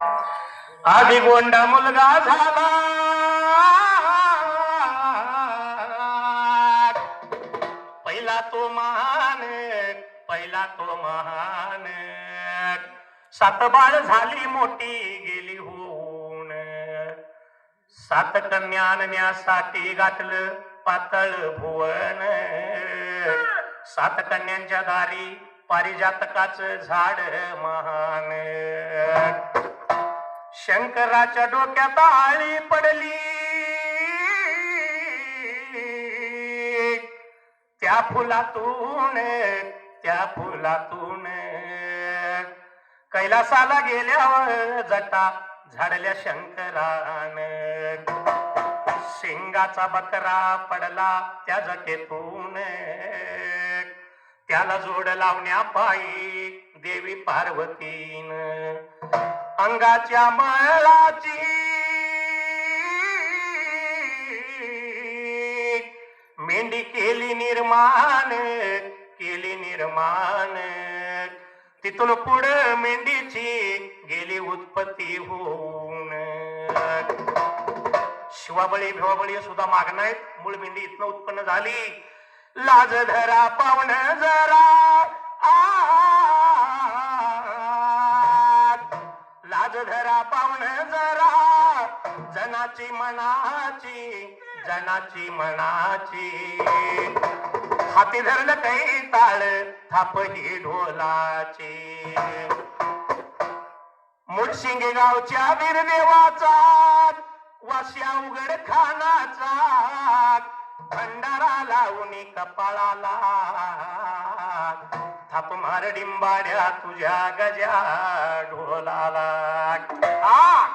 आधी गोंडा मुलगा झाला. पहिला तो महान पहिला तो महान. सात बाळ झाली मोठी गेली होऊन. सात कन्या आणण्यासाठी गाठलं पातळ भुवन. सात कन्यांच्या दारी पारिजातकाच झाड महान. शंकराच्या डोक्यात आळी पडली. त्या फुलातून त्या फुलातून कैलासाला गेल्यावर जटा झाडल्या शंकरान. शिंगाचा बकरा पडला त्या जटेतून. त्याला जोड लावण्या पायी देवी पार्वतीन. अंगाच्या मळाची. मेंढी केली निर्माण केली निर्माण. तिथून पुढं मेंढीची गेली उत्पत्ती होऊन. शिवाबळी भिवाबळी सुद्धा मागणार मूळ मेंढी इथनं उत्पन्न झाली. लाज धरा पावन जरा. आ. लाज धरा पाहुण जरा. जनाची मनाची जनाची मनाची. हाती धरलं काही ताळ थाप ही ढोलाची. मुडशिंगे गावच्या वीरदेवाचा वाश्या उघड खानाचा. भंडारा लावून कपाळाला. थाप मार डिंबाड्या तुझ्या गजा ढोलाला आ!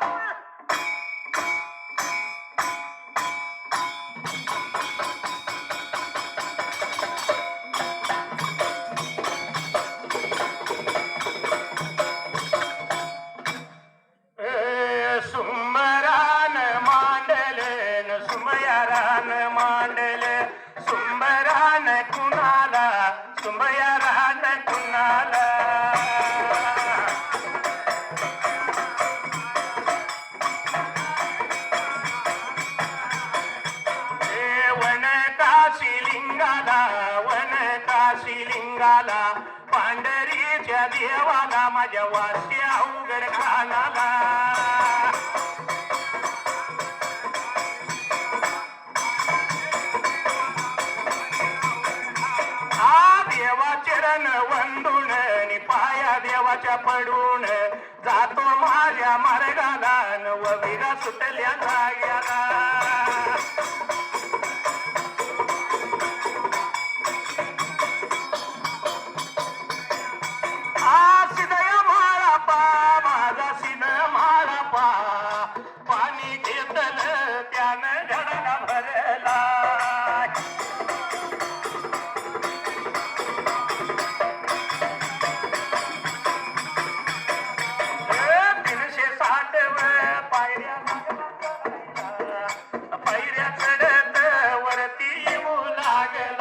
सुंबयारान कुणाला? ए, वन काशी लिंगाला वन काशी लिंगाला पांढरीच्या देवाला माझ्या वास्या उघड खानाला. पाया पडून जातो माझ्या मार्गाला. नव विरा सुटल्या जाग्याला. Aguilar.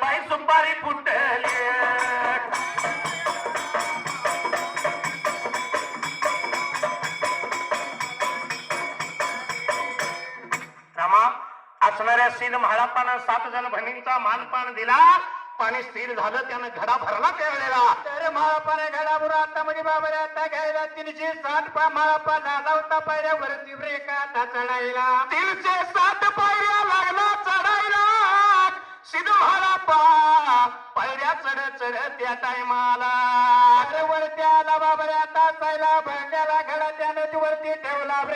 बाई सुपारी फुटली. रमा असणाऱ्या सीन म्हाळापानं सात जण बहिणींचा मानपान दिला. पाणी स्थिर झालं त्यानं घडा भरला त्यावेळेला तर माळापाने घडाबुरा आता म्हणजे बाबर आता घ्यायला तीनशे साठ पा माळापा झाला होता तीव्र एका आता चढायला. तीनशे सात पायऱ्या लागला चढायला. सिद्ध म्हाळापा पायऱ्या चढ चढ त्या टायमाला. वर वरती आला बाबर आता घडा त्या वरती ठेवला